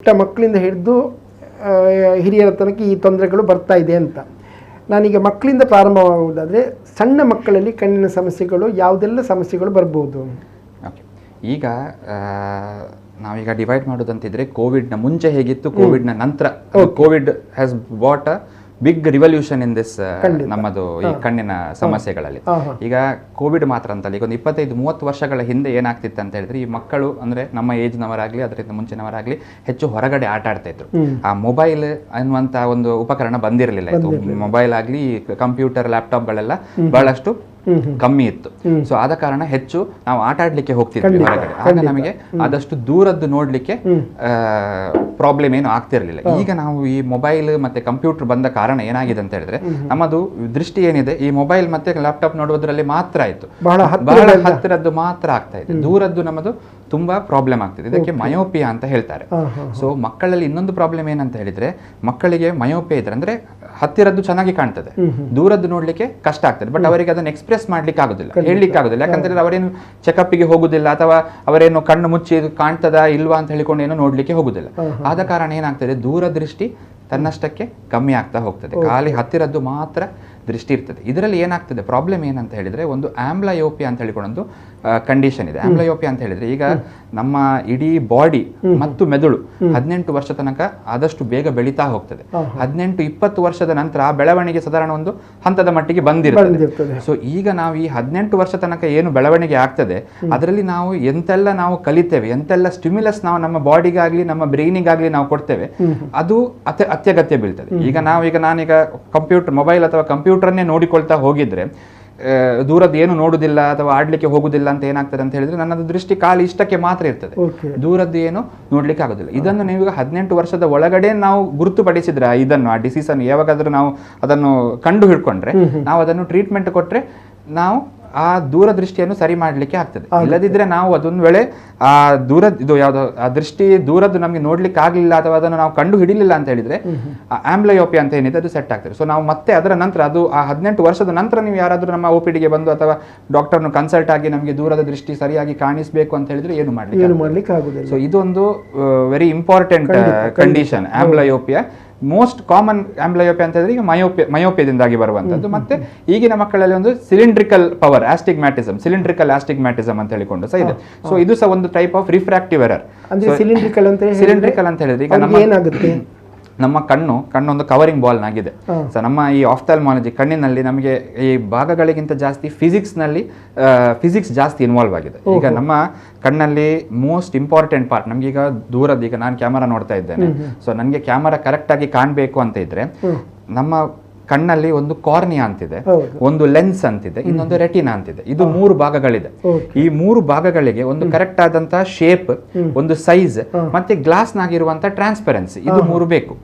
ಪುಟ್ಟ ಮಕ್ಕಳಿಂದ ಹಿಡಿದು ಹಿರಿಯರ ತನಕ ಈ ತೊಂದರೆಗಳು ಬರ್ತಾ ಇದೆ ಅಂತ. ನಾನೀಗ ಮಕ್ಕಳಿಂದ ಪ್ರಾರಂಭವಾಗುವುದಾದರೆ ಸಣ್ಣ ಮಕ್ಕಳಲ್ಲಿ ಕಣ್ಣಿನ ಸಮಸ್ಯೆಗಳು ಯಾವುದೆಲ್ಲ ಸಮಸ್ಯೆಗಳು ಬರ್ಬೋದು? ಈಗ ನಾವೀಗ ಡಿವೈಡ್ ಮಾಡೋದಂತಿದ್ರೆ ಕೋವಿಡ್ನ ಮುಂಚೆ ಹೇಗಿತ್ತು? ಕೋವಿಡ್ನ ನಂತರ. Covid has what a big revolution in this ನಮ್ಮದು ಈ ಕಣ್ಣಿನ ಸಮಸ್ಯೆಗಳಲ್ಲಿ. ಈಗ ಕೋವಿಡ್ ಮಾತ್ರ ಅಂತಲ್ಲ ಈಗ ಒಂದು ಇಪ್ಪತ್ತೈದು ಮೂವತ್ತು ವರ್ಷಗಳ ಹಿಂದೆ ಏನಾಗ್ತಿತ್ತು ಅಂತ ಹೇಳಿದ್ರೆ ಈ ಮಕ್ಕಳು ಅಂದ್ರೆ ನಮ್ಮ ಏಜ್ನವರಾಗ್ಲಿ ಅದರಿಂದ ಮುಂಚಿನವರಾಗ್ಲಿ ಹೆಚ್ಚು ಹೊರಗಡೆ ಆಟ ಆಡ್ತಾ ಇದ್ರು. ಆ ಮೊಬೈಲ್ ಅನ್ನುವಂತ ಒಂದು ಉಪಕರಣ ಬಂದಿರಲಿಲ್ಲ. ಇದು ಮೊಬೈಲ್ ಆಗ್ಲಿ ಕಂಪ್ಯೂಟರ್ ಲ್ಯಾಪ್ಟಾಪ್ಗಳೆಲ್ಲ ಬಹಳಷ್ಟು ಕಮ್ಮಿ ಇತ್ತು. ಸೊ ಆದ ಕಾರಣ ಹೆಚ್ಚು ನಾವು ಆಟ ಆಡ್ಲಿಕ್ಕೆ ಹೋಗ್ತಿದ್ವಿ ಹೊರಗಡೆ. ಆಗ ನಮಗೆ ಆದಷ್ಟು ದೂರದ್ದು ನೋಡ್ಲಿಕ್ಕೆ ಪ್ರಾಬ್ಲಮ್ ಏನು ಆಗ್ತಿರ್ಲಿಲ್ಲ. ಈಗ ನಾವು ಈ ಮೊಬೈಲ್ ಮತ್ತೆ ಕಂಪ್ಯೂಟರ್ ಬಂದ ಕಾರಣ ಏನಾಗಿದೆ ಅಂತ ಹೇಳಿದ್ರೆ ನಮ್ಮದು ದೃಷ್ಟಿ ಏನಿದೆ ಈ ಮೊಬೈಲ್ ಮತ್ತೆ ಲ್ಯಾಪ್ಟಾಪ್ ನೋಡುವುದರಲ್ಲಿ ಮಾತ್ರ ಆಯ್ತು. ಬಹಳ ಹತ್ತಿರದ್ದು. ಮಾತ್ರ ಆಗ್ತಾ ಇದೆ. ದೂರದ್ದು ನಮ್ಮದು ತುಂಬಾ ಪ್ರಾಬ್ಲಮ್ ಆಗ್ತಿದೆ. ಇದಕ್ಕೆ ಮಯೋಪಿಯಾ ಅಂತ ಹೇಳ್ತಾರೆ. ಸೊ ಮಕ್ಕಳಲ್ಲಿ ಇನ್ನೊಂದು ಪ್ರಾಬ್ಲಮ್ ಏನಂತ ಹೇಳಿದ್ರೆ ಮಕ್ಕಳಿಗೆ ಮಯೋಪಿಯಾ ಇದ್ರೆ ಅಂದ್ರೆ ಹತ್ತಿರದ್ದು ಚೆನ್ನಾಗಿ ಕಾಣ್ತದೆ. ದೂರದ್ದು ನೋಡ್ಲಿಕ್ಕೆ ಕಷ್ಟ ಆಗ್ತದೆ. ಬಟ್ ಅವರಿಗೆ ಅದನ್ನ ಎಕ್ಸ್ಪ್ರೆಸ್ ಮಾಡ್ಲಿಕ್ಕೆ ಆಗುದಿಲ್ಲ ಹೇಳಲಿಕ್ಕೆ ಆಗುದಿಲ್ಲ ಯಾಕಂದ್ರೆ ಅವರೇನು ಚೆಕಪ್ಗೆ ಹೋಗುದಿಲ್ಲ ಅಥವಾ ಅವರೇನು ಕಣ್ಣು ಮುಚ್ಚಿ ಕಾಣ್ತದ ಕಾಣ್ತದಾ ಇಲ್ವಾ ಅಂತ ಹೇಳಿಕೊಂಡು ಏನು ನೋಡ್ಲಿಕ್ಕೆ ಹೋಗುದಿಲ್ಲ. ಆದ ಕಾರಣ ಏನಾಗ್ತದೆ ದೂರದೃಷ್ಟಿ ತನ್ನಷ್ಟಕ್ಕೆ ಕಮ್ಮಿ ಆಗ್ತಾ ಹೋಗ್ತದೆ. ಖಾಲಿ ಹತ್ತಿರದ್ದು ಮಾತ್ರ ದೃಷ್ಟಿ ಇರ್ತದೆ. ಇದರಲ್ಲಿ ಏನಾಗ್ತದೆ? ಪ್ರಾಬ್ಲಮ್ ಏನಂತ ಹೇಳಿದ್ರೆ ಒಂದು ಆಮ್ಲಯೋಪಿಯ ಅಂತ ಹೇಳಿಕೊಂಡು ಕಂಡೀಷನ್ ಇದೆ. ಆಮ್ಲಯೋಪಿಯ ಅಂತ ಹೇಳಿದ್ರೆ ಈಗ ನಮ್ಮ ಇಡೀ ಬಾಡಿ ಮತ್ತು ಮೆದುಳು ಹದಿನೆಂಟು ವರ್ಷ ತನಕ ಆದಷ್ಟು ಬೇಗ ಬೆಳೀತಾ ಹೋಗ್ತದೆ. ಹದಿನೆಂಟು ಇಪ್ಪತ್ತು ವರ್ಷದ ನಂತರ ಆ ಬೆಳವಣಿಗೆ ಸಾಧಾರಣ ಒಂದು ಹಂತದ ಮಟ್ಟಿಗೆ ಬಂದಿರ್ತದೆ. ಸೊ ಈಗ ನಾವು ಈ ಹದಿನೆಂಟು ವರ್ಷ ತನಕ ಏನು ಬೆಳವಣಿಗೆ ಆಗ್ತದೆ ಅದರಲ್ಲಿ ನಾವು ಎಂತೆಲ್ಲ ನಾವು ಕಲಿತೇವೆ ಎಂತೆಲ್ಲ ಸ್ಟಿಮ್ಯುಲಸ್ ನಾವು ನಮ್ಮ ಬಾಡಿಗಾಗ್ಲಿ ನಮ್ಮ ಬ್ರೈನಿಗಾಗ್ಲಿ ನಾವು ಕೊಡ್ತೇವೆ ಅದು ಅತ್ಯ ಅತ್ಯಗತ್ಯ ಬೀಳ್ತದೆ. ಈಗ ನಾವು ಈಗ ನಾನೀಗ ಕಂಪ್ಯೂಟರ್ ಮೊಬೈಲ್ ಅಥವಾ ಕಂಪ್ಯೂಟರ್ನೇ ನೋಡಿಕೊಳ್ತಾ ಹೋಗಿದ್ರೆ ದೂರದ ಏನು ನೋಡುದಿಲ್ಲ ಅಥವಾ ಆಡ್ಲಿಕ್ಕೆ ಹೋಗುದಿಲ್ಲ ಅಂತ ಏನಾಗ್ತದೆ ಅಂತ ಹೇಳಿದ್ರೆ ನನ್ನದು ದೃಷ್ಟಿ ಖಾಲಿ ಇಷ್ಟಕ್ಕೆ ಮಾತ್ರ ಇರ್ತದೆ. ದೂರದ್ದು ಏನು ನೋಡ್ಲಿಕ್ಕೆ ಆಗುದಿಲ್ಲ. ಇದನ್ನು ನೀವು ಹದಿನೆಂಟು ವರ್ಷದ ಒಳಗಡೆ ನಾವು ಗುರುತುಪಡಿಸಿದ್ರೆ ಇದನ್ನು ಆ ಡಿಸೀಸ್ ಅನ್ನು ಯಾವಾಗಾದ್ರೂ ನಾವು ಅದನ್ನು ಕಂಡು ಹಿಡ್ಕೊಂಡ್ರೆ ನಾವು ಅದನ್ನು ಟ್ರೀಟ್ಮೆಂಟ್ ಕೊಟ್ರೆ ನಾವು ಆ ದೂರದೃಷ್ಟಿಯನ್ನು ಸರಿ ಮಾಡಲಿಕ್ಕೆ ಆಗ್ತದೆ. ಇಲ್ಲದಿದ್ರೆ ನಾವು ಅದೊಂದು ವೇಳೆ ಆ ದೂರ ಇದು ಯಾವ್ದು ಆ ದೃಷ್ಟಿ ದೂರದ್ದು ನಮಗೆ ನೋಡ್ಲಿಕ್ಕೆ ಆಗಲಿಲ್ಲ ಅಥವಾ ಅದನ್ನು ನಾವು ಕಂಡು ಹಿಡಿಲಿಲ್ಲ ಅಂತ ಹೇಳಿದ್ರೆ ಆ ಆಂಬ್ಲಯೋಪಿ ಅಂತ ಏನಿದೆ ಅದು ಸೆಟ್ ಆಗ್ತದೆ. ಸೊ ನಾವು ಮತ್ತೆ ಅದರ ನಂತರ ಅದು ಆ ಹದಿನೆಂಟು ವರ್ಷದ ನಂತರ ನೀವು ಯಾರಾದರೂ ನಮ್ಮ ಒ ಗೆ ಬಂದು ಅಥವಾ ಡಾಕ್ಟರ್ನ ಕನ್ಸಲ್ಟ್ ಆಗಿ ನಮಗೆ ದೂರದ ದೃಷ್ಟಿ ಸರಿಯಾಗಿ ಕಾಣಿಸಬೇಕು ಅಂತ ಹೇಳಿದ್ರೆ ಏನು ಮಾಡ್ಲಿಕ್ಕೆ ಏನು ಮಾಡ್ಲಿಕ್ಕೆ ಆಗುದಿಲ್ಲ. ಸೊ ಇದೊಂದು very important condition amblyopia. Most common amblyopia ಅಂತ ಹೇಳಿದ್ರೆ ಈಗ ಮಯೋಪಿಯ ಮಯೋಪಿಯದಿಂದಾಗಿ ಬರುವಂಥದ್ದು ಮತ್ತೆ ಈಗಿನ ಮಕ್ಕಳಲ್ಲಿ ಒಂದು cylindrical power astigmatism cylindrical astigmatism ಅಂತ ಹೇಳಿಕೊಂಡು ಸಹ ಇದೆ. ಸೊ ಇದು ಸಹ ಒಂದು type of refractive error cylindrical ಅಂತ ಹೇಳಿದ್ರೆ ಸಿಲಿಂಡ್ರಿಕಲ್ ಅಂತ ಹೇಳಿದ್ರೆ ಈಗ ಏನಾಗುತ್ತೆ? ನಮ್ಮ ಕಣ್ಣು ಕಣ್ಣೊಂದು ಕವರಿಂಗ್ ಬಾಲ್ ಆಗಿದೆ. ಸೊ ನಮ್ಮ ಈ ಆಫ್ಥಾಲ್ಮಾಲಜಿ ಕಣ್ಣಿನಲ್ಲಿ ನಮಗೆ ಈ ಭಾಗಗಳಿಗಿಂತ ಜಾಸ್ತಿ ಫಿಸಿಕ್ಸ್ನಲ್ಲಿ ಫಿಸಿಕ್ಸ್ ಜಾಸ್ತಿ ಇನ್ವಾಲ್ವ್ ಆಗಿದೆ. ಈಗ ನಮ್ಮ ಕಣ್ಣಲ್ಲಿ ಮೋಸ್ಟ್ ಇಂಪಾರ್ಟೆಂಟ್ ಪಾರ್ಟ್ ನಮ್ಗೆ ಈಗ ದೂರದ ಈಗ ನಾನು ಕ್ಯಾಮರಾ ನೋಡ್ತಾ ಇದ್ದೇನೆ. ಸೊ ನನಗೆ ಕ್ಯಾಮರಾ ಕರೆಕ್ಟ್ ಆಗಿ ಕಾಣಬೇಕು ಅಂತ ಇದ್ರೆ ನಮ್ಮ ಕಣ್ಣಲ್ಲಿ ಒಂದು ಕಾರ್ನಿಯಾ ಅಂತಿದೆ ಒಂದು ಲೆನ್ಸ್ ಅಂತಿದೆ ಇನ್ನೊಂದು ರೆಟಿನಾ ಅಂತಿದೆ. ಇದು ಮೂರು ಭಾಗಗಳಿದೆ. ಈ ಮೂರು ಭಾಗಗಳಿಗೆ ಒಂದು ಕರೆಕ್ಟ್ ಆದಂತಹ ಶೇಪ್ ಒಂದು ಸೈಜ್ ಮತ್ತೆ ಗ್ಲಾಸ್ ನಾಗಿರುವಂತಹ ಟ್ರಾನ್ಸ್ಪರೆನ್ಸಿ ಇದು ಮೂರು ಬೇಕು.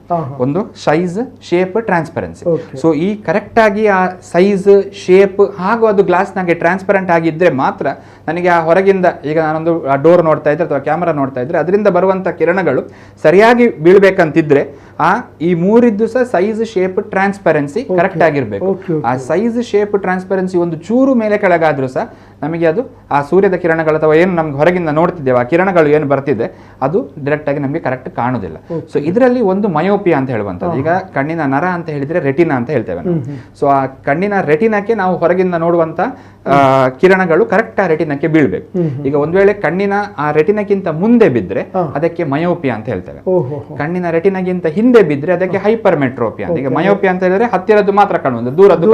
ಒಂದು ಸೈಜ್ ಶೇಪ್ ಟ್ರಾನ್ಸ್ಪರೆನ್ಸಿ. ಸೊ ಈ ಕರೆಕ್ಟ್ ಆಗಿ ಆ ಸೈಜ್ ಶೇಪ್ ಹಾಗೂ ಅದು ಗ್ಲಾಸ್ ನಾಗೆ ಟ್ರಾನ್ಸ್ಪರೆಂಟ್ ಆಗಿದ್ರೆ ಮಾತ್ರ ನನಗೆ ಆ ಹೊರಗಿಂದ ಈಗ ನಾನೊಂದು ಡೋರ್ ನೋಡ್ತಾ ಇದ್ರೆ ಅಥವಾ ಕ್ಯಾಮರಾ ನೋಡ್ತಾ ಇದ್ರೆ ಅದರಿಂದ ಬರುವಂತ ಕಿರಣಗಳು ಸರಿಯಾಗಿ ಬೀಳ್ಬೇಕಂತಿದ್ರೆ ಆ ಈ ಮೂರಿದ್ದು ಸಹ ಸೈಜ್ ಶೇಪ್ ಟ್ರಾನ್ಸ್ಪರೆನ್ಸಿ ಕರೆಕ್ಟ್ ಆಗಿರ್ಬೇಕು. ಆ ಸೈಜ್ ಶೇಪ್ ಟ್ರಾನ್ಸ್ಪರೆನ್ಸಿ ಒಂದು ಚೂರು ಮೇಲೆ ಕೆಳಗಾದ್ರೂ ಸಹ ನಮಗೆ ಅದು ಆ ಸೂರ್ಯದ ಕಿರಣಗಳು ಅಥವಾ ಏನು ನಮ್ಗೆ ಹೊರಗಿಂದ ನೋಡ್ತಿದ್ದೇವೆ ಆ ಕಿರಣಗಳು ಏನು ಬರ್ತಿದೆ ಅದು ಡೈರೆಕ್ಟ್ ಆಗಿ ನಮಗೆ ಕರೆಕ್ಟ್ ಕಾಣುದಿಲ್ಲ ಸೊ ಇದರಲ್ಲಿ ಒಂದು ಮಯೋಪಿಯಾ ಅಂತ ಹೇಳುವಂಥದ್ದು. ಈಗ ಕಣ್ಣಿನ ನರ ಅಂತ ಹೇಳಿದ್ರೆ ರೆಟಿನಾ ಅಂತ ಹೇಳ್ತೇವೆ ನಾವು. ಸೊ ಆ ಕಣ್ಣಿನ ರೆಟಿನಕ್ಕೆ ನಾವು ಹೊರಗಿಂದ ನೋಡುವಂತ ಕಿರಣಗಳು ಕರೆಕ್ಟ್ ಆ ರೆಟಿನಕ್ಕೆ ಬೀಳ್ಬೇಕು. ಈಗ ಒಂದ್ ವೇಳೆ ಕಣ್ಣಿನ ಆ ರೆಟಿನಕ್ಕಿಂತ ಮುಂದೆ ಬಿದ್ರೆ ಅದಕ್ಕೆ ಮಯೋಪಿಯಾ ಅಂತ ಹೇಳ್ತೇವೆ. ಕಣ್ಣಿನ ರೆಟಿನಗಿಂತ ಹಿಂದೆ ಬಿದ್ರೆ ಅದಕ್ಕೆ ಹೈಪರ್ ಮೆಟ್ರೋಪಿಯಾ ಅಂತ. ಈಗ ಮಯೋಪಿಯಾ ಅಂತ ಹೇಳಿದ್ರೆ ಹತ್ತಿರದ್ದು ಮಾತ್ರ ಕಾಣುವುದು ದೂರದ್ದು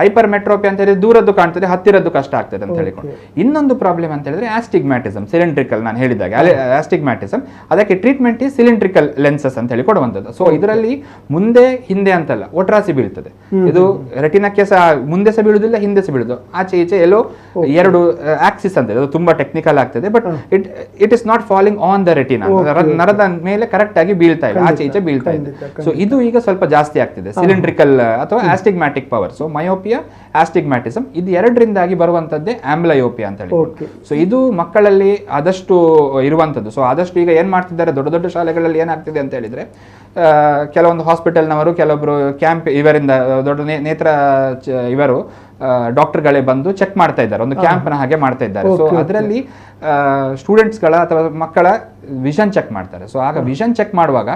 ಹೈಪರ್ ಮೆಟ್ರೋಪಿ ಅಂತ ಹೇಳಿದ್ರೆ ದೂರದ್ದು ಕಾಣ್ತದೆ ಹತ್ತಿರದ್ದು ಕಷ್ಟ ಆಗ್ತದೆ ಅಂತ ಹೇಳಿಕೊಂಡು. ಇನ್ನೊಂದು ಪ್ರಾಬ್ಲಮ್ ಅಂತ ಹೇಳಿದ್ರೆ ಆಸ್ಟಿಗ್ಮ್ಯಾಟಿಸಮ್ ಸಿಲಿಂಡ್ರಿಕಲ್ ನಾನು ಹೇಳಿದಾಗ. ಆಸ್ಟಿಗ್ಮ್ಯಾಟಿಸಮ್ ಅದಕ್ಕೆ ಟ್ರೀಟ್ಮೆಂಟ್ ಈ ಸಿಲಿಂಡ್ರಿಕಲ್ ಲೆನ್ಸಸ್ ಅಂತ ಹೇಳಿ ಕೊಡುವಂಥದ್ದು. ಸೊ ಇದರಲ್ಲಿ ಮುಂದೆ ಹಿಂದೆ ಅಂತಲ್ಲ ಒಟ್ರಾಸಿ ಬೀಳ್ತದೆ. ಇದು ರೆಟಿನಕ್ಕೆ ಸಹ ಮುಂದೆ ಸಹ ಬೀಳುದಿಲ್ಲ ಹಿಂದೆ ಸಹ ಬೀಳುದು. ಆಚೆ ಈಚೆ ಎಲ್ಲೋ ಎರಡು ಆಕ್ಸಿಸ್ ಅಂತ ಇದು ತುಂಬಾ ಟೆಕ್ನಿಕಲ್ ಆಗ್ತದೆ but it it is not falling on the retina ನರದ ಮೇಲೆ ಕರೆಕ್ಟ್ ಆಗಿ ಬೀಳ್ತಾ ಇಲ್ಲ ಆಚೆ ಈಚೆ ಬೀಳ್ತಾ ಇದೆ ಸೊ ಇದು ಈಗ ಸ್ವಲ್ಪ ಜಾಸ್ತಿ ಆಗ್ತಿದೆ ಸಿಲಿಂಡ್ರಿಕಲ್ ಅಥವಾ astigmatic power so myopia astigmatism ಇದು ಎರಡರಿಂದಾಗಿ ಬರುವಂಥದ್ದೇ ಆಂಬ್ಲಯೋಪಿ ಅಂತ ಹೇಳಿ. ಸೊ ಇದು ಮಕ್ಕಳಲ್ಲಿ ಆದಷ್ಟು ಇರುವಂಥದ್ದು. ಸೊ ಆದಷ್ಟು ಈಗ ಏನು ಮಾಡ್ತಿದ್ದಾರೆ? ದೊಡ್ಡ ದೊಡ್ಡ ಶಾಲೆಗಳಲ್ಲಿ ಏನಾಗ್ತಿದೆ ಅಂತ ಹೇಳಿದ್ರೆ ಕೆಲವೊಂದು ಹಾಸ್ಪಿಟಲ್ನವರು ಕೆಲವೊಬ್ರು ಕ್ಯಾಂಪ್ ಇವರಿಂದ ದೊಡ್ಡ ನೇತ್ರ ಇವರು ಡಾಕ್ಟರ್ಗಳೇ ಬಂದು ಚೆಕ್ ಮಾಡ್ತಾ ಇದ್ದಾರೆ. ಒಂದು ಕ್ಯಾಂಪ್ನ ಹಾಗೆ ಮಾಡ್ತಾ ಇದ್ದಾರೆ. ಸೊ ಅದರಲ್ಲಿ ಸ್ಟೂಡೆಂಟ್ಸ್ಗಳ ಅಥವಾ ಮಕ್ಕಳ ವಿಷನ್ ಚೆಕ್ ಮಾಡ್ತಾರೆ. ಸೊ ಆಗ ವಿಷನ್ ಚೆಕ್ ಮಾಡುವಾಗ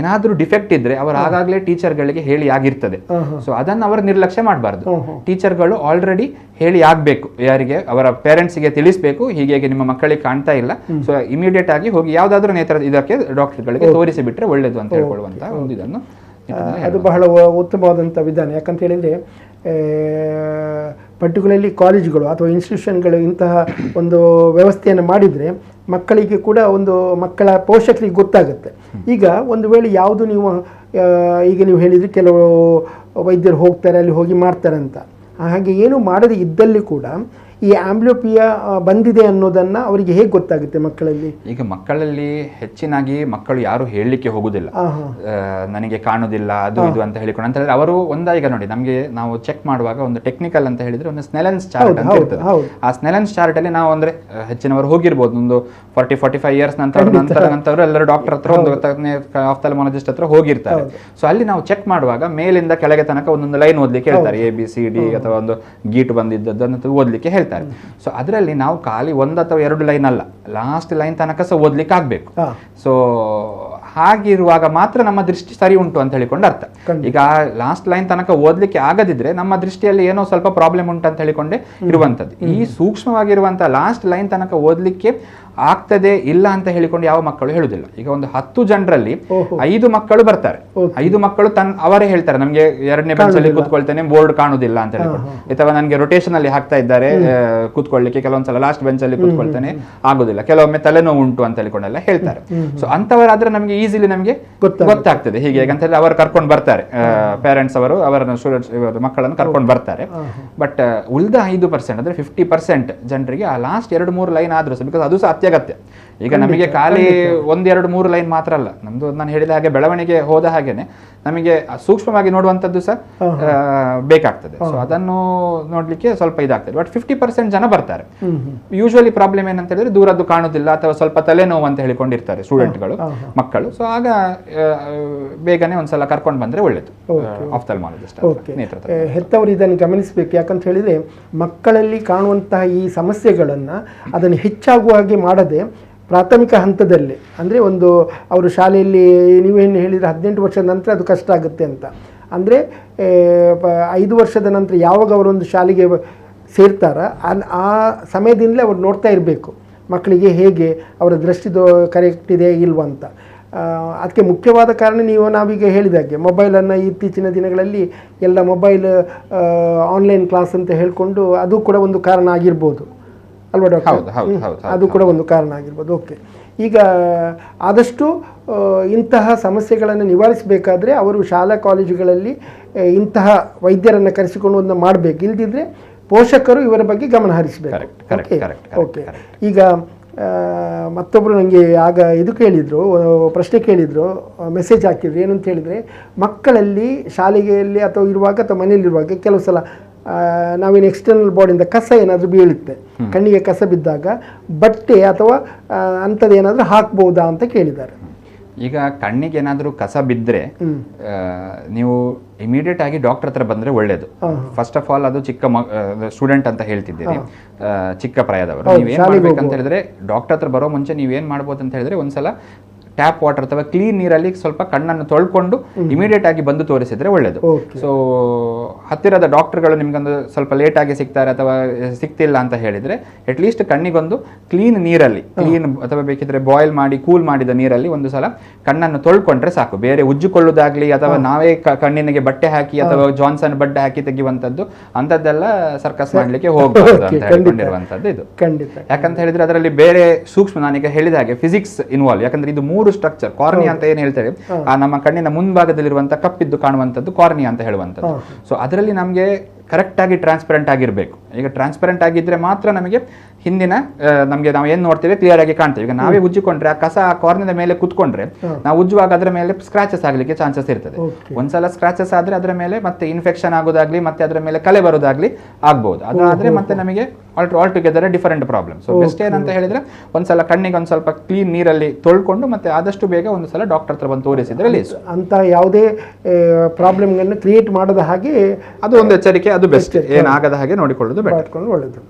ಏನಾದ್ರೂ ಡಿಫೆಕ್ಟ್ ಇದ್ರೆ ಅವರು ಆಗಾಗಲೇ ಟೀಚರ್ಗಳಿಗೆ ಹೇಳಿ ಆಗಿರ್ತದೆ. ಸೊ ಅದನ್ನು ಅವರು ನಿರ್ಲಕ್ಷ್ಯ ಮಾಡಬಾರ್ದು. ಟೀಚರ್ಗಳು ಆಲ್ರೆಡಿ ಹೇಳಿ ಆಗಬೇಕು. ಯಾರಿಗೆ? ಅವರ ಪೇರೆಂಟ್ಸ್ಗೆ ತಿಳಿಸಬೇಕು. ಹೀಗೆ ಹೀಗೆ ನಿಮ್ಮ ಮಕ್ಕಳಿಗೆ ಕಾಣ್ತಾ ಇಲ್ಲ. ಸೊ ಇಮಿಡಿಯೇಟ್ ಆಗಿ ಹೋಗಿ ಯಾವುದಾದ್ರೂ ನೇತ್ರ ಇದಕ್ಕೆ ಡಾಕ್ಟರ್ಗಳಿಗೆ ತೋರಿಸಿ ಬಿಟ್ರೆ ಒಳ್ಳೇದು ಅಂತ ಹೇಳ್ಕೊಳ್ಳುವಂತ ಒಂದು ಇದನ್ನು ಅದು ಬಹಳ ಉತ್ತಮವಾದಂಥ ವಿಧಾನ. ಯಾಕಂತ ಹೇಳಿದರೆ ಪರ್ಟಿಕ್ಯುಲರ್ಲಿ ಕಾಲೇಜುಗಳು ಅಥವಾ ಇನ್ಸ್ಟಿಟ್ಯೂಷನ್ಗಳು ಇಂತಹ ಒಂದು ವ್ಯವಸ್ಥೆಯನ್ನು ಮಾಡಿದರೆ ಮಕ್ಕಳಿಗೆ ಕೂಡ ಒಂದು ಮಕ್ಕಳ ಪೋಷಕರಿಗೆ ಗೊತ್ತಾಗುತ್ತೆ. ಈಗ ಒಂದು ವೇಳೆ ಯಾವುದು ನೀವು ಈಗ ನೀವು ಹೇಳಿದರೆ ಕೆಲವು ವೈದ್ಯರು ಹೋಗ್ತಾರೆ, ಅಲ್ಲಿ ಹೋಗಿ ಮಾಡ್ತಾರೆ ಅಂತ. ಹಾಗೆ ಏನು ಮಾಡದೇ ಇದ್ದಲ್ಲಿ ಕೂಡ ಈ ಆಂಬ್ಲೋಪಿಯಾ ಬಂದಿದೆ ಅನ್ನೋದನ್ನು ಅವರಿಗೆ ಹೇಗೆ ಗೊತ್ತಾಗುತ್ತೆ ಮಕ್ಕಳಲ್ಲಿ? ಈಗ ಮಕ್ಕಳಲ್ಲಿ ಹೆಚ್ಚಿನಾಗಿ ಮಕ್ಕಳು ಯಾರು ಹೇಳಲಿಕ್ಕೆ ಹೋಗುದಿಲ್ಲ. ನನಗೆ ಕಾಣುದಿಲ್ಲ ಅದು ಇದು ಅಂತ ಹೇಳಿಕೊಂಡು ಅಂತ ಹೇಳಿದ್ರೆ ಅವರು ಒಂದ ಈಗ ನೋಡಿ ನಮಗೆ ನಾವು ಚೆಕ್ ಮಾಡುವಾಗ ಒಂದು ಟೆಕ್ನಿಕಲ್ ಅಂತ ಹೇಳಿದ್ರೆ ಒಂದು ಸ್ನೆಲೆನ್ಸ್ ಚಾರ್ಟ್ ಅಂತ ಇರ್ತದೆ. ಆ ಸ್ನೆಲೆನ್ಸ್ ಚಾರ್ಟ್ ಅಲ್ಲಿ ನಾವು ಅಂದ್ರೆ ಹೆಚ್ಚಿನವರು ಹೋಗಿರ್ಬೋದು. ಒಂದು ಫಾರ್ಟಿ ಫಾರ್ಟಿ ಫೈವ್ ಇಯರ್ಸ್ ನಂತರ ನಂತರ ನಂತರ ಎಲ್ಲರೂ ಡಾಕ್ಟರ್ ಹತ್ರ ಒಂದು ಆಫ್ಥಲ್ಮಾಲಜಿಸ್ಟ್ ಹತ್ರ ಹೋಗಿರ್ತಾರೆ. ಸೊ ಅಲ್ಲಿ ನಾವು ಚೆಕ್ ಮಾಡುವಾಗ ಮೇಲಿಂದ ಕೆಳಗೆ ತನಕ ಒಂದೊಂದು ಲೈನ್ ಓದ್ಲಿಕ್ಕೆ ಹೇಳ್ತಾರೆ. ಎ ಬಿ ಸಿ ಡಿ ಅಥವಾ ಒಂದು ಗೀಟ್ ಬಂದಿದ್ದದ್ದು ಓದ್ಲಿಕ್ಕೆ ಹೇಳ್ತಾರೆ. ಸೊ ಅದರಲ್ಲಿ ನಾವು ಖಾಲಿ ಒಂದು ಅಥವಾ ಎರಡು ಲೈನ್ ಅಲ್ಲ. ಲಾಸ್ಟ್ ಲೈನ್ ತನಕ ಸಹ ಓದ್ಲಿಕ್ಕೆ ಆಗ್ಬೇಕು ಸೊ ಹಾಗಿರುವಾಗ ಮಾತ್ರ ನಮ್ಮ ದೃಷ್ಟಿ ಸರಿ ಉಂಟು ಅಂತ ಹೇಳಿಕೊಂಡು ಅರ್ಥ. ಈಗ ಲಾಸ್ಟ್ ಲೈನ್ ತನಕ ಓದ್ಲಿಕ್ಕೆ ಆಗದಿದ್ರೆ ನಮ್ಮ ದೃಷ್ಟಿಯಲ್ಲಿ ಏನೋ ಸ್ವಲ್ಪ ಪ್ರಾಬ್ಲಮ್ ಉಂಟು ಅಂತ ಹೇಳಿಕೊಂಡೆ ಇರುವಂತದ್ದು ಈ ಸೂಕ್ಷ್ಮವಾಗಿರುವಂತಹ ಲಾಸ್ಟ್ ಲೈನ್ ತನಕ ಓದ್ಲಿಕ್ಕೆ ಆಗ್ತದೆ ಇಲ್ಲ ಅಂತ ಹೇಳಿಕೊಂಡು ಯಾವ ಮಕ್ಕಳು ಹೇಳುದಿಲ್ಲ ಈಗ ಒಂದು ಹತ್ತು ಜನರಲ್ಲಿ. ಐದು ಮಕ್ಕಳು ಬರ್ತಾರೆ. ಐದು ಮಕ್ಕಳು ತನ್ನ ಅವರೇ ಹೇಳ್ತಾರೆ ನಮ್ಗೆ ಎರಡನೇ ಬೆಂಚಲ್ಲಿ ಕೂತ್ಕೊಳ್ತೇನೆ ಬೋರ್ಡ್ ಕಾಣುದಿಲ್ಲ ಅಂತ ಹೇಳಿಕೊಂಡು. ಅಥವಾ ನನಗೆ ರೊಟೇಷನ್ ಅಲ್ಲಿ ಹಾಕ್ತಾ ಇದ್ದಾರೆ ಕೂತ್ಕೊಳ್ಳಿಕ್ಕೆ ಕೆಲವೊಂದ್ಸಲ ಲಾಸ್ಟ್ ಬೆಂಚಲ್ಲಿ ಕೂತ್ಕೊಳ್ತೇನೆ ಆಗುದಿಲ್ಲ. ಕೆಲವೊಮ್ಮೆ ತಲೆನೋವು ಉಂಟು ಅಂತ ಹೇಳಿಕೊಂಡೆಲ್ಲ ಹೇಳ್ತಾರೆ. ಸೊ ಅಂತವರಾದ್ರೆ ನಮಗೆ ಈಸಿಲಿ ನಮಗೆ. ಗೊತ್ತಾಗ್ತದೆ. ಹೀಗೆ ಅಂತ ಹೇಳಿ ಅವರು ಕರ್ಕೊಂಡು ಬರ್ತಾರೆ. ಪೇರೆಂಟ್ಸ್ ಅವರು ಅವರ ಸ್ಟೂಡೆಂಟ್ಸ್ ಮಕ್ಕಳನ್ನು ಕರ್ಕೊಂಡು ಬರ್ತಾರೆ. ಬಟ್ ಉಳಿದ ಐದು ಪರ್ಸೆಂಟ್ ಅಂದ್ರೆ ಫಿಫ್ಟಿ ಪರ್ಸೆಂಟ್ ಜನರಿಗೆ ಆ ಲಾಸ್ಟ್ ಎರಡು ಮೂರು ಲೈನ್ ಆದ್ರೂ ಸಹ ಬಿಕಾಸ್ ಅದು ಸಹ ಅತ್ಯಗತ್ಯ. ಈಗ ನಮಗೆ ಖಾಲಿ ಒಂದೆರಡು ಮೂರು ಲೈನ್ ಮಾತ್ರ ಅಲ್ಲ. ನಮ್ದು ನಾನು ಹೇಳಿದ ಹಾಗೆ ಬೆಳವಣಿಗೆ ಹೋದ ಹಾಗೇನೆ. ನಮಗೆ ಸೂಕ್ಷ್ಮವಾಗಿ ನೋಡುವಂಥದ್ದು ಸಹ ಬೇಕಾಗ್ತದೆ. ಸೊ ಅದನ್ನು ನೋಡ್ಲಿಕ್ಕೆ ಸ್ವಲ್ಪ ಇದಾಗ್ತದೆ. ಬಟ್ ಫಿಫ್ಟಿ ಪರ್ಸೆಂಟ್ ಜನ ಬರ್ತಾರೆ. ಯೂಶುವಲಿ ಪ್ರಾಬ್ಲಮ್ ಏನಂತ ಹೇಳಿದ್ರೆ ದೂರದ್ದು ಕಾಣುದಿಲ್ಲ ಅಥವಾ ಸ್ವಲ್ಪ ತಲೆನೋವು ಅಂತ ಹೇಳಿಕೊಂಡಿರ್ತಾರೆ ಸ್ಟೂಡೆಂಟ್ಗಳು ಮಕ್ಕಳು. ಸೊ ಆಗ ಬೇಗನೆ ಒಂದ್ಸಲ ಕರ್ಕೊಂಡು ಬಂದ್ರೆ ಒಳ್ಳೇದು. ಆಫ್ಥಲ್ಮಾಲಜಿಸ್ಟ್ ಹೆತ್ತವರು ಇದನ್ನು ಗಮನಿಸಬೇಕು. ಯಾಕಂತ ಹೇಳಿದ್ರೆ ಮಕ್ಕಳಲ್ಲಿ ಕಾಣುವಂತಹ ಈ ಸಮಸ್ಯೆಗಳನ್ನು ಅದನ್ನು ಹೆಚ್ಚಾಗುವ ಹಾಗೆ ಮಾಡದೆ ಪ್ರಾಥಮಿಕ ಹಂತದಲ್ಲಿ. ಅಂದರೆ ಒಂದು ಅವರು ಶಾಲೆಯಲ್ಲಿ ನೀವೇನು ಹೇಳಿದರೆ ಹದಿನೆಂಟು ವರ್ಷದ ನಂತರ ಅದು ಕಷ್ಟ ಆಗುತ್ತೆ ಅಂತ. ಅಂದರೆ ಐದು ವರ್ಷದ ನಂತರ ಯಾವಾಗ ಅವರೊಂದು ಶಾಲೆಗೆ ಸೇರ್ತಾರ ಆ ಸಮಯದಿಂದಲೇ ಅವ್ರು ನೋಡ್ತಾ ಇರಬೇಕು. ಮಕ್ಕಳಿಗೆ ಹೇಗೆ, ಅವರ ದೃಷ್ಟಿ ಕರೆಕ್ಟ್ ಇದೆ ಇಲ್ವಾ ಅಂತ. ಅದಕ್ಕೆ ಮುಖ್ಯವಾದ ಕಾರಣ ನೀವು, ನಾವೀಗ ಹೇಳಿದಾಗೆ ಮೊಬೈಲನ್ನು ಇತ್ತೀಚಿನ ದಿನಗಳಲ್ಲಿ ಎಲ್ಲ ಮೊಬೈಲ್ ಆನ್ಲೈನ್ ಕ್ಲಾಸ್ ಅಂತ ಹೇಳಿಕೊಂಡು ಅದು ಕೂಡ ಒಂದು ಕಾರಣ ಆಗಿರ್ಬೋದು. ಅಲ್ವಾ ಡಾಕ್ಟರ್ ಹೌದು ಹೌದು ಹೌದು ಅದು ಕೂಡ ಒಂದು ಕಾರಣ ಆಗಿರ್ಬೋದು. ಓಕೆ ಈಗ ಆದಷ್ಟು ಇಂತಹ ಸಮಸ್ಯೆಗಳನ್ನು ನಿವಾರಿಸಬೇಕಾದ್ರೆ ಅವರು ಶಾಲಾ ಕಾಲೇಜುಗಳಲ್ಲಿ ಇಂತಹ ವೈದ್ಯರನ್ನು ಕರೆಸಿಕೊಂಡು ಒಂದು ಮಾಡಬೇಕು. ಇಲ್ದಿದ್ರೆ ಪೋಷಕರು ಇವರ ಬಗ್ಗೆ ಗಮನ ಹರಿಸಬೇಕು. ಓಕೆ ಈಗ ಮತ್ತೊಬ್ಬರು ನನಗೆ ಆಗ ಇದು ಕೇಳಿದರು ಪ್ರಶ್ನೆ ಕೇಳಿದರು ಮೆಸೇಜ್ ಹಾಕಿದ್ರು. ಏನು ಅಂತ ಹೇಳಿದರೆ ಮಕ್ಕಳಲ್ಲಿ ಶಾಲೆಗೆಯಲ್ಲಿ ಅಥವಾ ಇರುವಾಗ ಅಥವಾ ಮನೆಯಲ್ಲಿರುವಾಗ ಕೆಲವು ಸಲ ನಾವೇನು ಎಕ್ಸ್ಟರ್ನಲ್ ಬಾಡಿಯಿಂದ ಕಸ ಏನಾದರೂ ಬೀಳುತ್ತೆ. ಕಣ್ಣಿಗೆ ಕಸ ಬಿದ್ದಾಗ ಬಟ್ಟೆ ಅಥವಾ ಅಂಥದ್ದೇನಾದರೂ ಹಾಕ್ಬೋದಾ ಅಂತ ಕೇಳಿದ್ದಾರೆ. ಈಗ ಕಣ್ಣಿಗೆ ಏನಾದರೂ ಕಸ ಬಿದ್ದರೆ. ನೀವು ಇಮಿಡಿಯೇಟ್ ಆಗಿ ಡಾಕ್ಟರ್ ಹತ್ರ ಬಂದ್ರೆ ಒಳ್ಳೆಯದು ಫಸ್ಟ್ ಆಫ್ ಆಲ್ ಅದು ಚಿಕ್ಕ ಸ್ಟೂಡೆಂಟ್ ಅಂತ ಹೇಳ್ತಿದ್ದೀರಿ. ಚಿಕ್ಕ ಪ್ರಾಯದವರು. ನೀವು ಏನು ಶಾಲೆಗೆ ಮಾಡ್ಬೇಕಂತ ಹೇಳಿದ್ರೆ ಡಾಕ್ಟರ್ ಹತ್ರ ಬರೋ ಮುಂಚೆ ನೀವೇನು ಮಾಡ್ಬೋದು ಅಂತ ಹೇಳಿದ್ರೆ ಒಂದ್ಸಲ ಟ್ಯಾಪ್ ವಾಟರ್ ಅಥವಾ ಕ್ಲೀನ್ ನೀರಲ್ಲಿ ಸ್ವಲ್ಪ ಕಣ್ಣನ್ನು ತೊಳ್ಕೊಂಡು ಇಮಿಡಿಯೇಟ್ ಆಗಿ ಬಂದು ತೋರಿಸಿದ್ರೆ ಒಳ್ಳೆಯದು. ಸೊ ಹತ್ತಿರದ ಡಾಕ್ಟರ್ಗಳು ನಿಮ್ಗೊಂದು ಸ್ವಲ್ಪ ಲೇಟ್ ಆಗಿ ಸಿಗ್ತಾರೆ ಅಥವಾ ಸಿಗ್ತಿಲ್ಲ ಅಂತ ಹೇಳಿದ್ರೆ ಅಟ್ ಲೀಸ್ಟ್ ಕಣ್ಣಿಗೊಂದು ಕ್ಲೀನ್ ನೀರಲ್ಲಿ ಕ್ಲೀನ್ ಅಥವಾ ಬೇಕಿದ್ರೆ ಬಾಯ್ಲ್ ಮಾಡಿ ಕೂಲ್ ಮಾಡಿದ ನೀರಲ್ಲಿ ಒಂದು ಸಲ ಕಣ್ಣನ್ನು ತೊಳ್ಕೊಂಡ್ರೆ ಸಾಕು. ಬೇರೆ ಉಜ್ಜಿಕೊಳ್ಳುವುದಾಗ್ಲಿ ಅಥವಾ ನಾವೇ ಕಣ್ಣಿನಿಗೆ ಬಟ್ಟೆ ಹಾಕಿ ಅಥವಾ ಜಾನ್ಸನ್ ಬಟ್ಟೆ ಹಾಕಿ ತೆಗೆಯುವಂಥದ್ದು ಅಂಥದ್ದೆಲ್ಲ ಸರ್ಕಸ್ ಮಾಡ್ಲಿಕ್ಕೆ ಹೋಗ್ಬಾರ್ದು ಅಂತ ಹೇಳ್ಕೊಂಡಿರುವಂತದ್ದು ಹೇಳ್ಕೊಂಡಿರುವಂಥದ್ದು ಇದು. ಯಾಕಂತ ಹೇಳಿದ್ರೆ ಅದರಲ್ಲಿ ಬೇರೆ ಸೂಕ್ಷ್ಮ ನಾನೀಗ ಹೇಳಿದ ಹಾಗೆ ಫಿಸಿಕ್ಸ್ ಇನ್ವಾಲ್ವ್ ಯಾಕಂದ್ರೆ ಇದು ಮೂರು ಸ್ಟ್ರಕ್ಚರ್ ಕಾರ್ನಿ ಅಂತ ಏನ್ ಹೇಳ್ತೇವೆ? ಆ ನಮ್ಮ ಕಣ್ಣಿನ ಮುಂಭಾಗದಲ್ಲಿರುವಂತಹ ಕಪ್ಪಿದ್ದು ಕಾಣುವಂಥದ್ದು ಕಾರ್ನಿ ಅಂತ ಹೇಳುವಂಥದ್ದು. ಸೊ ಅದರಲ್ಲಿ ನಮಗೆ ಕರೆಕ್ಟ್ ಆಗಿ ಟ್ರಾನ್ಸ್ಪರೆಂಟ್ ಆಗಿರಬೇಕು. ಈಗ ಟ್ರಾನ್ಸ್ಪರೆಂಟ್ ಆಗಿದ್ರೆ ಮಾತ್ರ ನಮಗೆ ಹಿಂದಿನ ನಮಗೆ ನಾವು ಏನ್ ನೋಡ್ತೇವೆ ಕ್ಲಿಯರ್ ಆಗಿ ಕಾಣ್ತೇವೆ. ಈಗ ನಾವೇ ಉಜ್ಜಿಕೊಂಡ್ರೆ ಆ ಕಸ ಆ ಕಾರ್ನದ ಮೇಲೆ ಕುತ್ಕೊಂಡ್ರೆ ನಾವು ಉಜ್ಜುವಾಗ ಅದರ ಮೇಲೆ ಸ್ಕ್ರಾಚಸ್ ಆಗ್ಲಿಕ್ಕೆ ಚಾನ್ಸಸ್ ಇರ್ತದೆ. ಒಂದ್ಸಲ ಸ್ಕ್ರಾಚಸ್ ಆದ್ರೆ ಅದರ ಮೇಲೆ ಮತ್ತೆ ಇನ್ಫೆಕ್ಷನ್ ಆಗೋದಾಗ್ಲಿ ಮತ್ತೆ ಅದರ ಮೇಲೆ ಕಲೆ ಬರೋದಾಗ್ಲಿ ಆಗ್ಬಹುದು ಅದಾದ್ರೆ ಮತ್ತೆ ನಮಗೆ all together different problem so best ಏನಂತ ಹೇಳಿದ್ರೆ ಒಂದ್ಸಲ ಕಣ್ಣಿಗೆ ಒಂದ್ ಸ್ವಲ್ಪ ಕ್ಲೀನ್ ನೀರಲ್ಲಿ ತೊಳ್ಕೊಂಡು ಮತ್ತೆ ಆದಷ್ಟು ಬೇಗ ಒಂದು ಸಲ ಡಾಕ್ಟರ್ ಹತ್ರ ಬಂದು ತೋರಿಸಿದ್ರೆ ಲೇಸು ಅಂತ ಯಾವುದೇ ಪ್ರಾಬ್ಲಮ್ ಕ್ರಿಯೇಟ್ ಮಾಡದ ಹಾಗೆ ಅದು ಒಂದು ಎಚ್ಚರಿಕೆ ಅದು ಬೆಸ್ಟ್ ಏನಾಗದ ಹಾಗೆ ನೋಡಿಕೊಳ್ಳೋದು ಬೆಟರ್ ಒಳ್ಳೆದು. ಒಳ್ಳೆಯದು